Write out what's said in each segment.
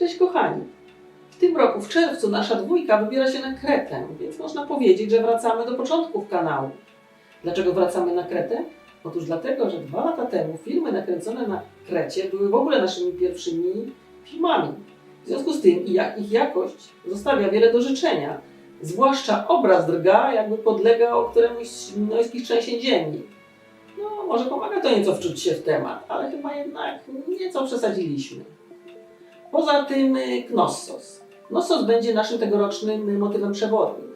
Cześć kochani! W tym roku, w czerwcu, nasza dwójka wybiera się na Kretę, więc można powiedzieć, że wracamy do początków kanału. Dlaczego wracamy na Kretę? Otóż dlatego, że dwa lata temu filmy nakręcone na Krecie były w ogóle naszymi pierwszymi filmami. W związku z tym ich jakość zostawia wiele do życzenia. Zwłaszcza obraz drga, jakby podlegał któremuś z minojskich trzęsień ziemi. No, może pomaga to nieco wczuć się w temat, ale chyba jednak nieco przesadziliśmy. Poza tym y, Knossos. Knossos będzie naszym tegorocznym motywem przewodnim.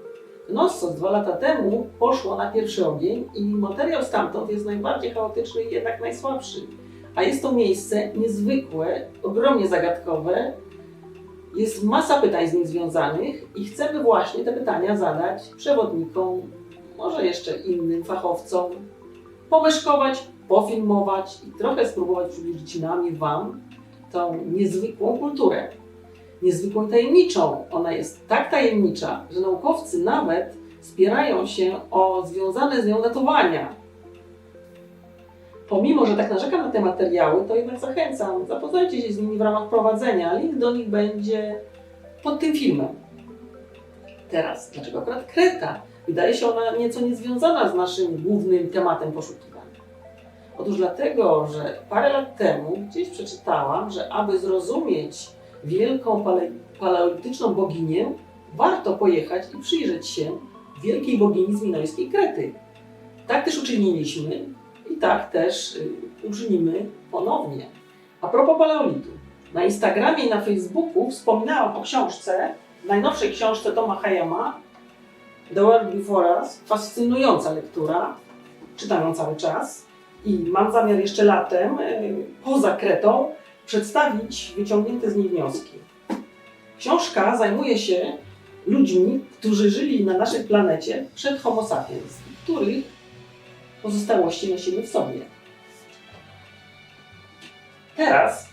Knossos dwa lata temu poszło na pierwszy ogień i materiał stamtąd jest najbardziej chaotyczny i jednak najsłabszy. A jest to miejsce niezwykłe, ogromnie zagadkowe. Jest masa pytań z nim związanych i chcemy właśnie te pytania zadać przewodnikom, może jeszcze innym fachowcom, pomeszkować, pofilmować i trochę spróbować przybliżyć nami, Wam tą niezwykłą kulturę. Niezwykłą i tajemniczą. Ona jest tak tajemnicza, że naukowcy nawet spierają się o związane z nią datowania. Pomimo, że tak narzekam na te materiały, to jednak zachęcam, zapoznajcie się z nimi w ramach prowadzenia. Link do nich będzie pod tym filmem. Teraz, dlaczego akurat Kreta? Wydaje się ona nieco niezwiązana z naszym głównym tematem poszukiwań. Otóż dlatego, że parę lat temu gdzieś przeczytałam, że aby zrozumieć wielką pale paleolityczną boginię, warto pojechać i przyjrzeć się wielkiej bogini z minojskiej Krety. Tak też uczyniliśmy i tak też y, uczynimy ponownie. A propos paleolitu. Na Instagramie i na Facebooku wspominałam o książce, najnowszej książce Toma Hayama, The World Before Us. Fascynująca lektura. Czytam ją cały czas i mam zamiar jeszcze latem, y, poza Kretą, przedstawić wyciągnięte z niej wnioski. Książka zajmuje się ludźmi, którzy żyli na naszej planecie przed Homo sapiens, których pozostałości nosimy w sobie. Teraz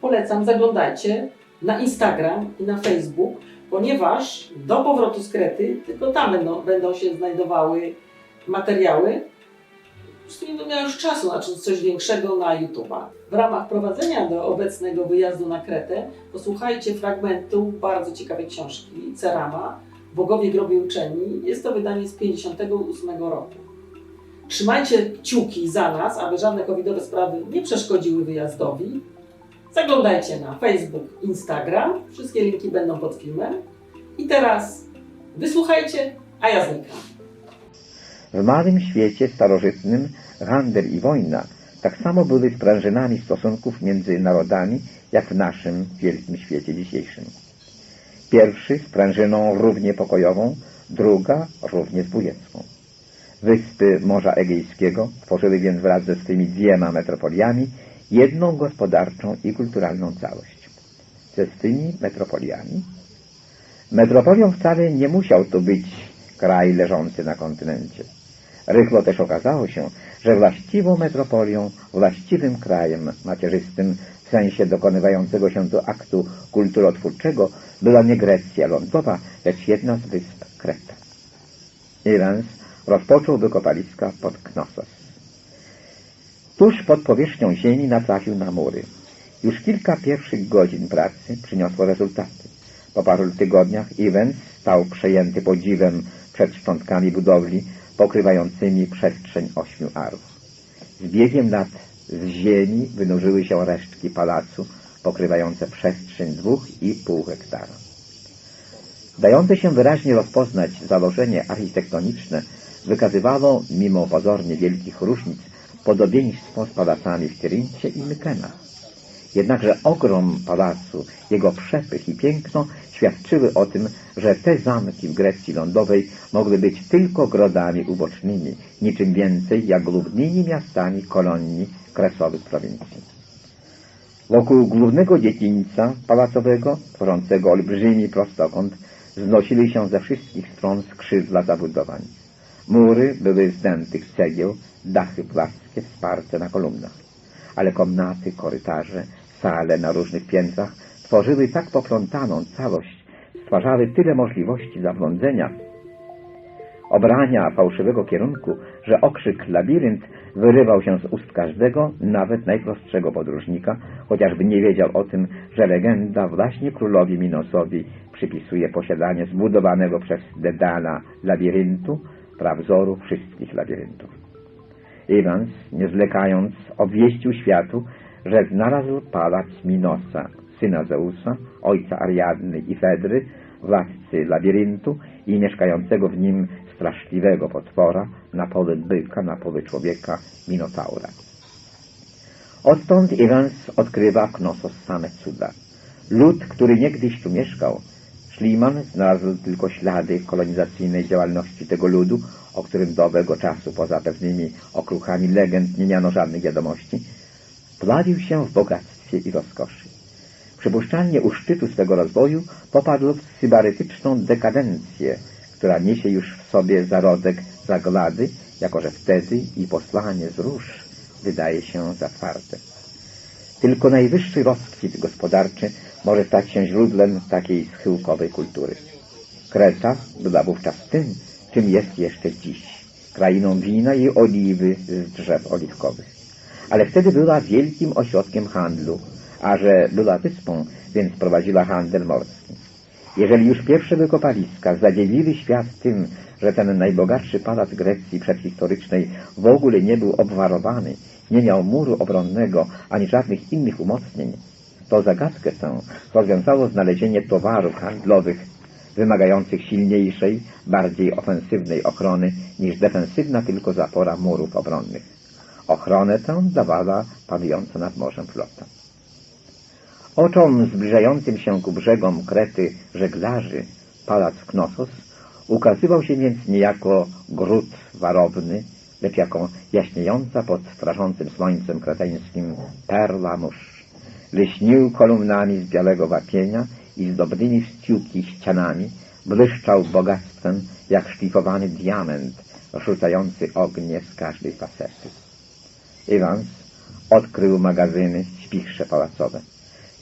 polecam, zaglądajcie na Instagram i na Facebook, ponieważ do powrotu z Krety tylko tam będą, będą się znajdowały materiały. Prostu nie miała już czasu na coś większego na YouTube'a. W ramach prowadzenia do obecnego wyjazdu na Kretę posłuchajcie fragmentu bardzo ciekawej książki Cerama Bogowie grobie uczeni. Jest to wydanie z 58 roku. Trzymajcie kciuki za nas, aby żadne covidowe sprawy nie przeszkodziły wyjazdowi. Zaglądajcie na Facebook, Instagram. Wszystkie linki będą pod filmem. I teraz wysłuchajcie, a ja znikam. W Malym Świecie starożytnym handel i wojna tak samo były sprężynami stosunków między narodami, jak w naszym wielkim świecie dzisiejszym. Pierwszy sprężyną równie pokojową, druga równie zbójecką. Wyspy Morza Egejskiego tworzyły więc wraz ze swymi dwiema metropoliami jedną gospodarczą i kulturalną całość. Ze swymi metropoliami? Metropolią wcale nie musiał to być kraj leżący na kontynencie. Rychło też okazało się, że właściwą metropolią, właściwym krajem macierzystym w sensie dokonywającego się do aktu kulturotwórczego była nie Grecja lądowa, lecz jedna z wysp Kreta. Irans rozpoczął wykopaliska pod Knossos. Tuż pod powierzchnią ziemi natrafił na mury. Już kilka pierwszych godzin pracy przyniosło rezultaty. Po paru tygodniach Evans stał przejęty podziwem przed szczątkami budowli pokrywającymi przestrzeń ośmiu arów. Z biegiem lat z ziemi wynurzyły się resztki pałacu pokrywające przestrzeń dwóch i pół hektara. Dające się wyraźnie rozpoznać założenie architektoniczne wykazywało, mimo pozornie wielkich różnic, podobieństwo z pałacami w Tyryncie i Mykenach. Jednakże ogrom pałacu, jego przepych i piękno świadczyły o tym, że te zamki w Grecji lądowej mogły być tylko grodami ubocznymi, niczym więcej jak głównymi miastami kolonii kresowych prowincji. Wokół głównego dziedzińca pałacowego, tworzącego olbrzymi prostokąt, wznosili się ze wszystkich stron skrzydła zabudowań. Mury były zdętych z cegieł, dachy płaskie wsparte na kolumnach, ale komnaty, korytarze, sale na różnych piętrach tworzyły tak poplątaną całość, stwarzały tyle możliwości zabłądzenia, obrania fałszywego kierunku, że okrzyk labirynt wyrywał się z ust każdego, nawet najprostszego podróżnika, chociażby nie wiedział o tym, że legenda właśnie królowi Minosowi przypisuje posiadanie zbudowanego przez Dedala labiryntu, prawzoru wszystkich labiryntów. Iwans, nie zwlekając, obwieścił światu, że znalazł pałac Minosa, syna Zeusa, ojca Ariadny i Fedry, władcy labiryntu i mieszkającego w nim straszliwego potwora, na pole byka, na człowieka, Minotaura. Odtąd Iwans odkrywa w Knossos same cuda. Lud, który niegdyś tu mieszkał, Schliemann znalazł tylko ślady kolonizacyjnej działalności tego ludu, o którym do owego czasu, poza pewnymi okruchami legend, nie miano żadnych wiadomości, plawił się w bogactwie i rozkoszy. Przypuszczalnie u szczytu swego rozwoju popadł w sybarytyczną dekadencję, która niesie już w sobie zarodek zaglady, jako że wtedy i posłanie z róż wydaje się za twarde. Tylko najwyższy rozkwit gospodarczy może stać się źródłem takiej schyłkowej kultury. Kreta była wówczas tym, czym jest jeszcze dziś, krainą wina i oliwy z drzew oliwkowych. Ale wtedy była wielkim ośrodkiem handlu, a że była wyspą, więc prowadziła handel morski. Jeżeli już pierwsze wykopaliska zadziwili świat tym, że ten najbogatszy pałac Grecji przedhistorycznej w ogóle nie był obwarowany, nie miał muru obronnego ani żadnych innych umocnień, to zagadkę tę rozwiązało znalezienie towarów handlowych wymagających silniejszej, bardziej ofensywnej ochrony niż defensywna tylko zapora murów obronnych. Ochronę tę dawała panująca nad morzem flota. Oczom zbliżającym się ku brzegom Krety żeglarzy pałac Knossos ukazywał się więc niejako gród warowny, lecz jako jaśniejąca pod strażącym słońcem kreteńskim perla mórz. Lśnił kolumnami z białego wapienia i zdobnymi w ścianami, błyszczał bogactwem jak szlifowany diament, rzucający ognie z każdej fasety. Iwans odkrył magazyny śpichrze pałacowe.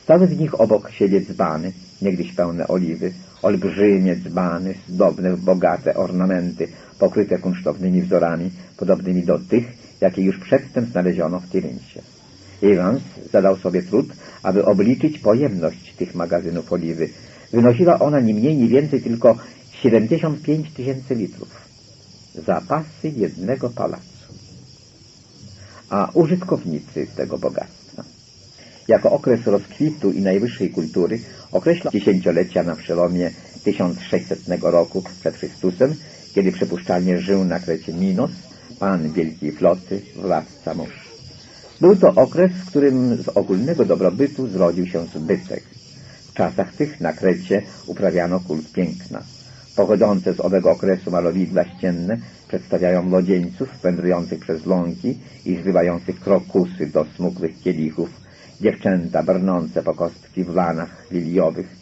Stały w nich obok siebie dzbany, niegdyś pełne oliwy, olbrzymie dzbany, zdobne w bogate ornamenty, pokryte kunsztownymi wzorami, podobnymi do tych, jakie już przedtem znaleziono w Tyryncie. Iwans zadał sobie trud, aby obliczyć pojemność tych magazynów oliwy. Wynosiła ona ni mniej, ni więcej tylko 75 tysięcy litrów. Zapasy jednego palacu. A użytkownicy tego bogactwa. Jako okres rozkwitu i najwyższej kultury określa dziesięciolecia na przełomie 1600 roku przed Chrystusem, kiedy przypuszczalnie żył na Krecie Minos, pan wielkiej floty, władca mórz. Był to okres, w którym z ogólnego dobrobytu zrodził się zbytek. W czasach tych na Krecie uprawiano kult piękna. Pochodzące z owego okresu malowidła ścienne przedstawiają młodzieńców wędrujących przez łąki i zrywających krokusy do smukłych kielichów, dziewczęta brnące po kostki w lanach liliowych.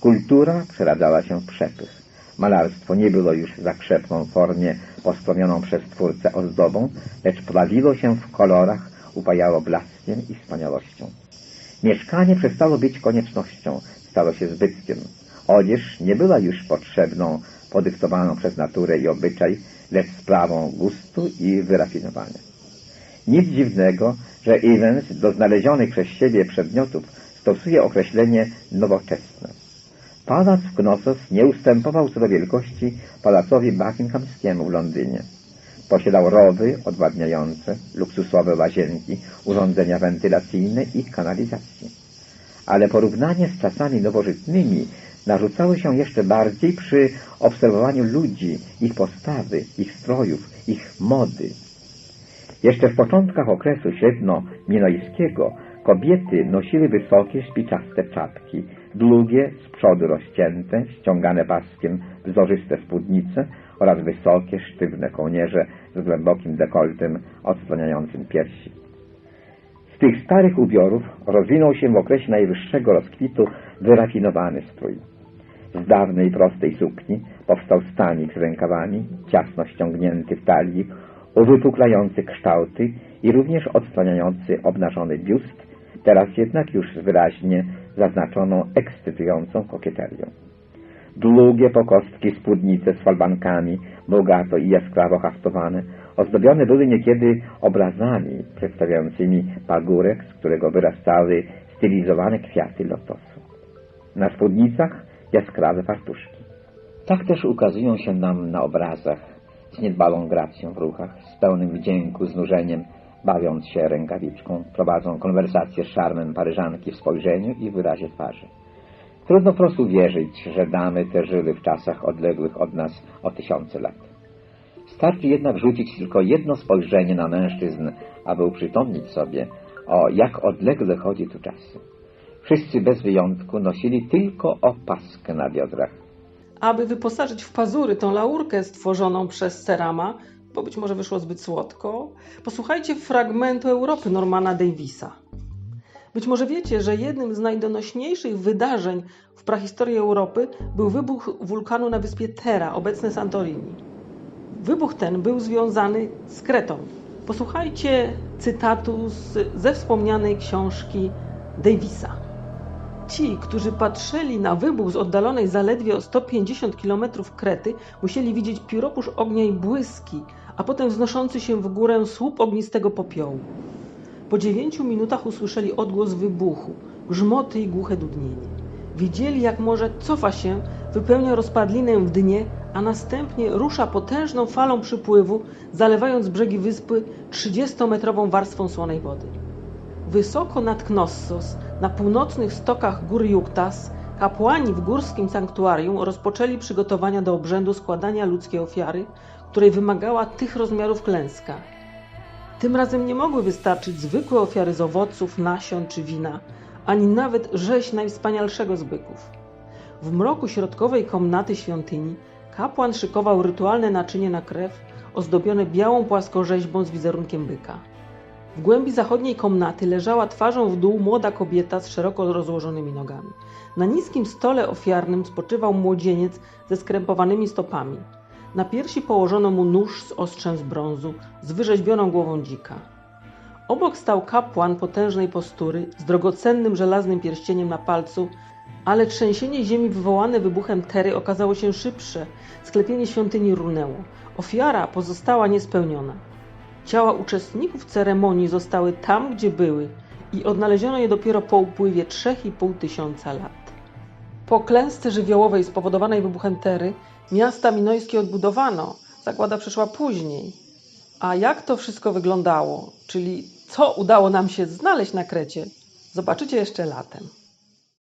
Kultura przeradzała się w przepych. Malarstwo nie było już zakrzepną w formie postronioną przez twórcę ozdobą, lecz plawiło się w kolorach, upajało blaskiem i wspaniałością. Mieszkanie przestało być koniecznością, stało się zbytkiem. Odzież nie była już potrzebną, podyktowaną przez naturę i obyczaj, lecz sprawą gustu i wyrafinowania. Nic dziwnego, że Evans do znalezionych przez siebie przedmiotów stosuje określenie nowoczesne. Pałac w Knossos nie ustępował co do wielkości pałacowi Buckinghamskiemu w Londynie. Posiadał rowy odwadniające, luksusowe łazienki, urządzenia wentylacyjne i kanalizację. Ale porównanie z czasami nowożytnymi narzucało się jeszcze bardziej przy obserwowaniu ludzi, ich postawy, ich strojów, ich mody. Jeszcze w początkach okresu średnio-minojskiego kobiety nosiły wysokie, spiczaste czapki, długie, z przodu rozcięte, ściągane paskiem wzorzyste spódnice oraz wysokie, sztywne kołnierze z głębokim dekoltem odsłaniającym piersi. Z tych starych ubiorów rozwinął się w okresie najwyższego rozkwitu wyrafinowany strój. Z dawnej prostej sukni powstał stanik z rękawami, ciasno ściągnięty w talii, uwypuklający kształty i również odsłaniający obnażony biust, teraz jednak już wyraźnie zaznaczoną ekscytującą kokieterią. Długie po kostki spódnice z falbankami, bogato i jaskrawo haftowane, ozdobione były niekiedy obrazami przedstawiającymi pagórek, z którego wyrastały stylizowane kwiaty lotosu. Na spódnicach jaskrawe fartuszki. Tak też ukazują się nam na obrazach z niedbałą gracją w ruchach, z pełnym wdzięku, znużeniem, bawiąc się rękawiczką, prowadzą konwersację z szarmem paryżanki w spojrzeniu i wyrazie twarzy. Trudno po prostu wierzyć, że damy te żyły w czasach odległych od nas o tysiące lat. Starczy jednak rzucić tylko jedno spojrzenie na mężczyzn, aby uprzytomnić sobie, o jak odlegle chodzi tu czasy. Wszyscy bez wyjątku nosili tylko opaskę na biodrach. Aby wyposażyć w pazury tą laurkę stworzoną przez Cerama, bo być może wyszło zbyt słodko, posłuchajcie fragmentu Europy Normana Davisa. Być może wiecie, że jednym z najdonośniejszych wydarzeń w prahistorii Europy był wybuch wulkanu na wyspie Terra, obecne Santorini. Wybuch ten był związany z Kretą. Posłuchajcie cytatu z, ze wspomnianej książki Davisa. Ci, którzy patrzyli na wybuch z oddalonej zaledwie o 150 km Krety, musieli widzieć pióropusz ognia i błyski, a potem wznoszący się w górę słup ognistego popiołu. Po dziewięciu minutach usłyszeli odgłos wybuchu, grzmoty i głuche dudnienie. Widzieli, jak morze cofa się, wypełnia rozpadlinę w dnie, a następnie rusza potężną falą przypływu, zalewając brzegi wyspy 30-metrową warstwą słonej wody. Wysoko nad Knossos, na północnych stokach gór Juktas, kapłani w górskim sanktuarium rozpoczęli przygotowania do obrzędu składania ludzkiej ofiary, której wymagała tych rozmiarów klęska. Tym razem nie mogły wystarczyć zwykłe ofiary z owoców, nasion czy wina, ani nawet rzeź najwspanialszego z byków. W mroku środkowej komnaty świątyni kapłan szykował rytualne naczynie na krew, ozdobione białą płaskorzeźbą z wizerunkiem byka. W głębi zachodniej komnaty leżała twarzą w dół młoda kobieta z szeroko rozłożonymi nogami. Na niskim stole ofiarnym spoczywał młodzieniec ze skrępowanymi stopami. Na piersi położono mu nóż z ostrzem z brązu, z wyrzeźbioną głową dzika. Obok stał kapłan potężnej postury z drogocennym żelaznym pierścieniem na palcu, ale trzęsienie ziemi wywołane wybuchem Tery okazało się szybsze. Sklepienie świątyni runęło. Ofiara pozostała niespełniona. Ciała uczestników ceremonii zostały tam, gdzie były i odnaleziono je dopiero po upływie 3,5 tysiąca lat. Po klęsce żywiołowej spowodowanej wybuchem Tery miasta minojskie odbudowano, zagłada przyszła później. A jak to wszystko wyglądało, czyli co udało nam się znaleźć na Krecie, zobaczycie jeszcze latem.